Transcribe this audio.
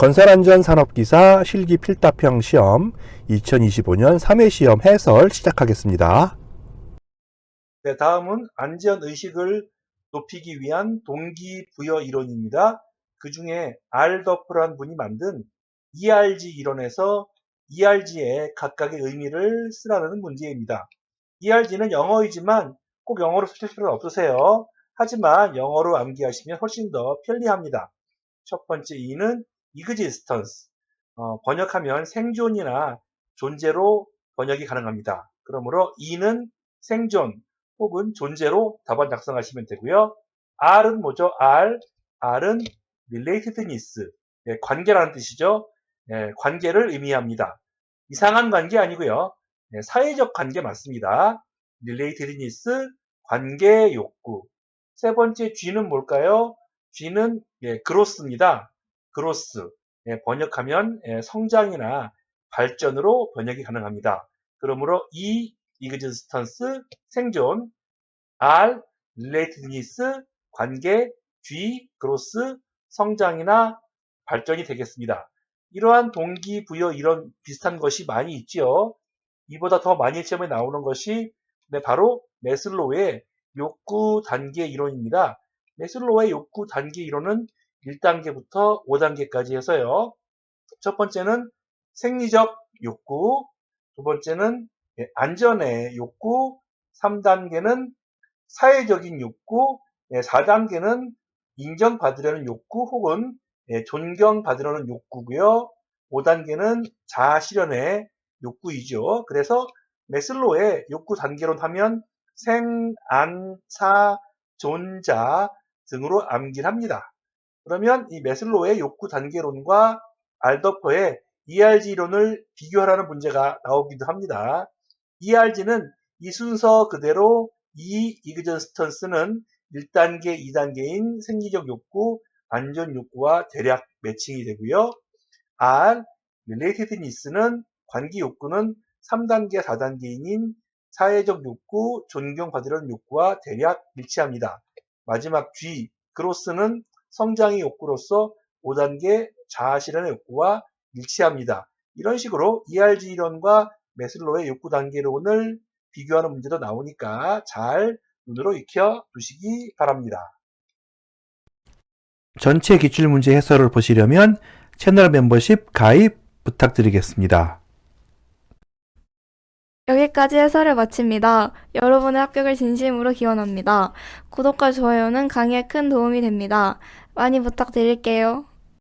건설안전산업기사 실기 필답형 시험 2025년 3회 시험 해설 시작하겠습니다. 네, 다음은 안전의식을 높이기 위한 동기부여 이론입니다. 그 중에 알더프란 분이 만든 ERG 이론에서 ERG의 각각의 의미를 쓰라는 문제입니다. ERG는 영어이지만 꼭 영어로 쓰실 필요는 없으세요. 하지만 영어로 암기하시면 훨씬 더 편리합니다. 첫 번째 E는 existence, 어, 번역하면 생존이나 존재로 번역이 가능합니다. 그러므로 E는 생존 혹은 존재로 답안 작성하시면 되고요. R은 뭐죠? R, R은 relatedness, 예, 관계라는 뜻이죠. 예, 관계를 의미합니다. 이상한 관계 아니고요. 예, 사회적 관계 맞습니다. relatedness, 관계 욕구. 세 번째 G는 뭘까요? G는 예, growth입니다. 예, 번역하면 예, 성장이나 발전으로 번역이 가능합니다. 그러므로 E, existence, 생존, R, relatedness, 관계, G, growth, 성장이나 발전이 되겠습니다. 이러한 동기부여 이런 비슷한 것이 많이 있지요. 이보다 더 많이 시험에 나오는 것이 네, 바로 메슬로우의 욕구 단계 이론입니다. 메슬로우의 욕구 단계 이론은 1단계부터 5단계까지 해서요. 첫 번째는 생리적 욕구, 두 번째는 예, 안전의 욕구, 3단계는 사회적인 욕구, 4단계는 인정받으려는 욕구 혹은 예, 존경받으려는 욕구고요. 5단계는 자아 실현의 욕구이죠. 그래서 메슬로의 욕구 단계론 하면 생, 안, 사, 존자 등으로 암기를 합니다. 그러면 이 메슬로의 욕구 단계론과 알더퍼의 ERG 이론을 비교하라는 문제가 나오기도 합니다. ERG는 이 순서 그대로 이 이그전스턴스는 1단계, 2단계인 생리적 욕구, 안전 욕구와 대략 매칭이 되고요. R, relatedness는 관계 욕구는 3단계, 4단계인 사회적 욕구, 존경받으려는 욕구와 대략 일치합니다. 마지막 G, growth는 성장의 욕구로서 5단계 자아실현의 욕구와 일치합니다. 이런 식으로 ERG 이론과 메슬로의 욕구 단계론을 비교하는 문제도 나오니까 잘 눈으로 익혀 두시기 바랍니다. 전체 기출문제 해설을 보시려면 채널 멤버십 가입 부탁드리겠습니다. 여기까지 해설을 마칩니다. 여러분의 합격을 진심으로 기원합니다. 구독과 좋아요는 강의에 큰 도움이 됩니다. 많이 부탁드릴게요.